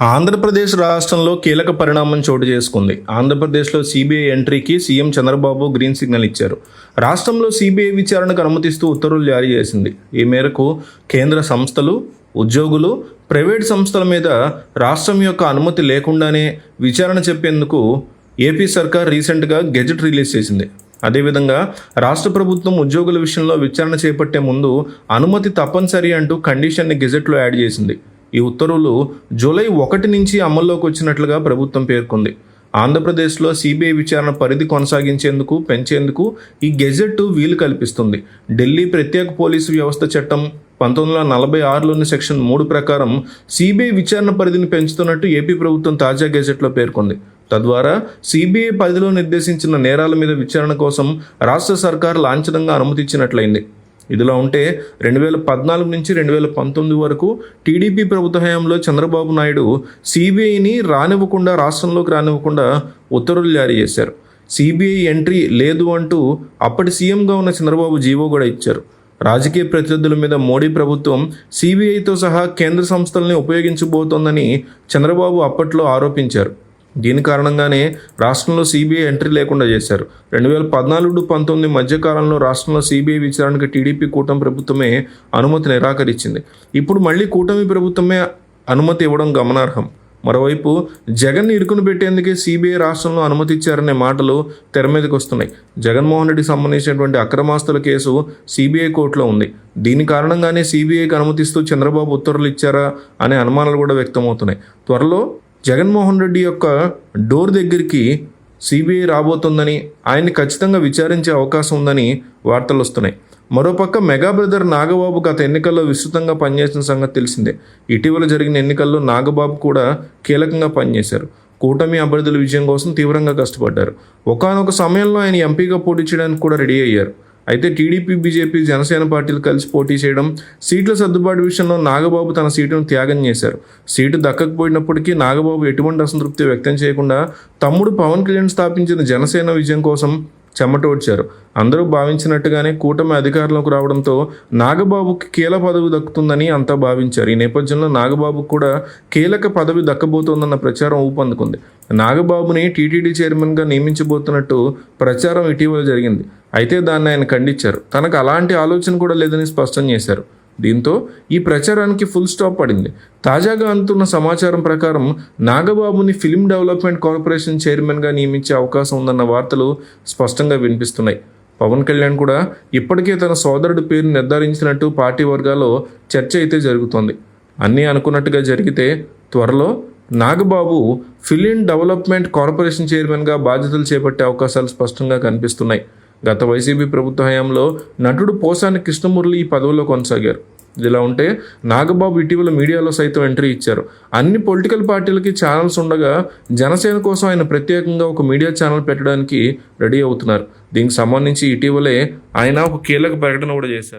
ఆంధ్రప్రదేశ్ రాష్ట్రంలో కీలక పరిణామం చోటు చేసుకుంది. ఆంధ్రప్రదేశ్లో సిబిఐ ఎంట్రీకి సీఎం చంద్రబాబు గ్రీన్ సిగ్నల్ ఇచ్చారు. రాష్ట్రంలో సిబిఐ విచారణకు అనుమతిస్తూ ఉత్తర్వులు జారీ చేసింది. ఈ మేరకు కేంద్ర సంస్థలు ఉద్యోగులు ప్రైవేట్ సంస్థల మీద రాష్ట్రం యొక్క అనుమతి లేకుండానే విచారణ చెప్పేందుకు ఏపీ సర్కార్ రీసెంట్గా గెజెట్ రిలీజ్ చేసింది. అదేవిధంగా రాష్ట్ర ప్రభుత్వం ఉద్యోగుల విషయంలో విచారణ చేపట్టే ముందు అనుమతి తప్పనిసరి అంటూ కండిషన్ని గెజెట్లో యాడ్ చేసింది. ఈ ఉత్తర్వులు జూలై ఒకటి నుంచి అమల్లోకి వచ్చినట్లుగా ప్రభుత్వం పేర్కొంది. ఆంధ్రప్రదేశ్లో సిబిఐ విచారణ పరిధి కొనసాగించేందుకు పెంచేందుకు ఈ గెజెట్ వీలు కల్పిస్తుంది. ఢిల్లీ ప్రత్యేక పోలీసు వ్యవస్థ చట్టం పంతొమ్మిది వందల నలభై ఆరులోని సెక్షన్ మూడు ప్రకారం సిబిఐ విచారణ పరిధిని పెంచుతున్నట్టు ఏపీ ప్రభుత్వం తాజా గెజెట్లో పేర్కొంది. తద్వారా సిబిఐ పరిధిలో నిర్దేశించిన నేరాల మీద విచారణ కోసం రాష్ట్ర సర్కార్ లాంఛనంగా అనుమతిచ్చినట్లయింది. ఇదిలా ఉంటే రెండు వేల పద్నాలుగు నుంచి రెండు వేల పంతొమ్మిది వరకు టీడీపీ ప్రభుత్వ హయాంలో చంద్రబాబు నాయుడు సిబిఐని రానివ్వకుండా రాష్ట్రంలోకి రానివ్వకుండా ఉత్తర్వులు జారీ చేశారు. సిబిఐ ఎంట్రీ లేదు అంటూ అప్పటి సీఎంగా ఉన్న చంద్రబాబు జీవో కూడా ఇచ్చారు. రాజకీయ ప్రత్యర్థుల మీద మోడీ ప్రభుత్వం సిబిఐతో సహా కేంద్ర సంస్థల్ని ఉపయోగించబోతోందని చంద్రబాబు అప్పట్లో ఆరోపించారు. దీని కారణంగానే రాష్ట్రంలో సీబీఐ ఎంట్రీ లేకుండా చేశారు. రెండు వేల పద్నాలుగు పంతొమ్మిది మధ్యకాలంలో రాష్ట్రంలో సీబీఐ విచారణకు టీడీపీ కూటమి ప్రభుత్వమే అనుమతి నిరాకరించింది. ఇప్పుడు మళ్ళీ కూటమి ప్రభుత్వమే అనుమతి ఇవ్వడం గమనార్హం. మరోవైపు జగన్ ఇరుకును పెట్టేందుకే సీబీఐ రాష్ట్రంలో అనుమతి ఇచ్చారనే మాటలు తెర మీదకి వస్తున్నాయి. జగన్మోహన్ రెడ్డికి సంబంధించినటువంటి అక్రమాస్తుల కేసు సీబీఐ కోర్టులో ఉంది. దీని కారణంగానే సీబీఐకి అనుమతిస్తూ చంద్రబాబు ఉత్తర్వులు ఇచ్చారా అనే అనుమానాలు కూడా వ్యక్తమవుతున్నాయి. త్వరలో జగన్మోహన్ రెడ్డి యొక్క డోర్ దగ్గరికి సిబిఐ రాబోతుందని ఆయన్ని ఖచ్చితంగా విచారించే అవకాశం ఉందని వార్తలు వస్తున్నాయి. మరోపక్క మెగా బ్రదర్ నాగబాబు గత ఎన్నికల్లో విస్తృతంగా పనిచేసిన సంగతి తెలిసిందే. ఇటీవల జరిగిన ఎన్నికల్లో నాగబాబు కూడా కీలకంగా పనిచేశారు. కూటమి అభ్యర్థుల విజయం కోసం తీవ్రంగా కష్టపడ్డారు. ఒకానొక సమయంలో ఆయన ఎంపీగా పోటీ చేయడానికి కూడా రెడీ అయ్యారు. అయితే టీడీపీ బీజేపీ జనసేన పార్టీలు కలిసి పోటీ చేయడం సీట్ల సర్దుబాటు విషయంలో నాగబాబు తన సీటును త్యాగం చేశారు. సీటు దక్కకపోయినప్పటికీ నాగబాబు ఎటువంటి అసంతృప్తి వ్యక్తం చేయకుండా తమ్ముడు పవన్ కళ్యాణ్ స్థాపించిన జనసేన విజయం కోసం చెమటోడ్చారు. అందరూ భావించినట్టుగానే కూటమి అధికారంలోకి రావడంతో నాగబాబుకి కీలక పదవి దక్కుతుందని అంతా భావించారు. ఈ నేపథ్యంలో నాగబాబుకు కూడా కీలక పదవి దక్కబోతోందన్న ప్రచారం ఊపందుకుంది. నాగబాబుని టీటీడీ చైర్మన్గా నియమించబోతున్నట్టు ప్రచారం ఇటీవల జరిగింది. అయితే దాన్ని ఆయన ఖండించారు. తనకు అలాంటి ఆలోచన కూడా లేదని స్పష్టం చేశారు. దీంతో ఈ ప్రచారానికి ఫుల్ స్టాప్ పడింది. తాజాగా అందుతున్న సమాచారం ప్రకారం నాగబాబుని ఫిల్మ్ డెవలప్మెంట్ కార్పొరేషన్ చైర్మన్గా నియమించే అవకాశం ఉందన్న వార్తలు స్పష్టంగా వినిపిస్తున్నాయి. పవన్ కళ్యాణ్ కూడా ఇప్పటికే తన సోదరుడి పేరు నిర్ధారించినట్టు పార్టీ వర్గాల్లో చర్చ అయితే జరుగుతోంది. అన్నీ అనుకున్నట్టుగా జరిగితే త్వరలో నాగబాబు ఫిలిం డెవలప్మెంట్ కార్పొరేషన్ చైర్మన్గా బాధ్యతలు చేపట్టే అవకాశాలు స్పష్టంగా కనిపిస్తున్నాయి. గత వైసీపీ ప్రభుత్వ హయాంలో నటుడు పోసాని కృష్ణమురళి ఈ పదవిలో కొనసాగారు. ఇదిలా ఉంటే నాగబాబు ఇటీవల మీడియాలో సైతం ఎంట్రీ ఇచ్చారు. అన్ని పొలిటికల్ పార్టీలకి ఛానల్స్ ఉండగా జనసేన కోసం ఆయన ప్రత్యేకంగా ఒక మీడియా ఛానల్ పెట్టడానికి రెడీ అవుతున్నారు. దీనికి సంబంధించి ఇటీవలే ఆయన ఒక కీలక ప్రకటన కూడా చేశారు.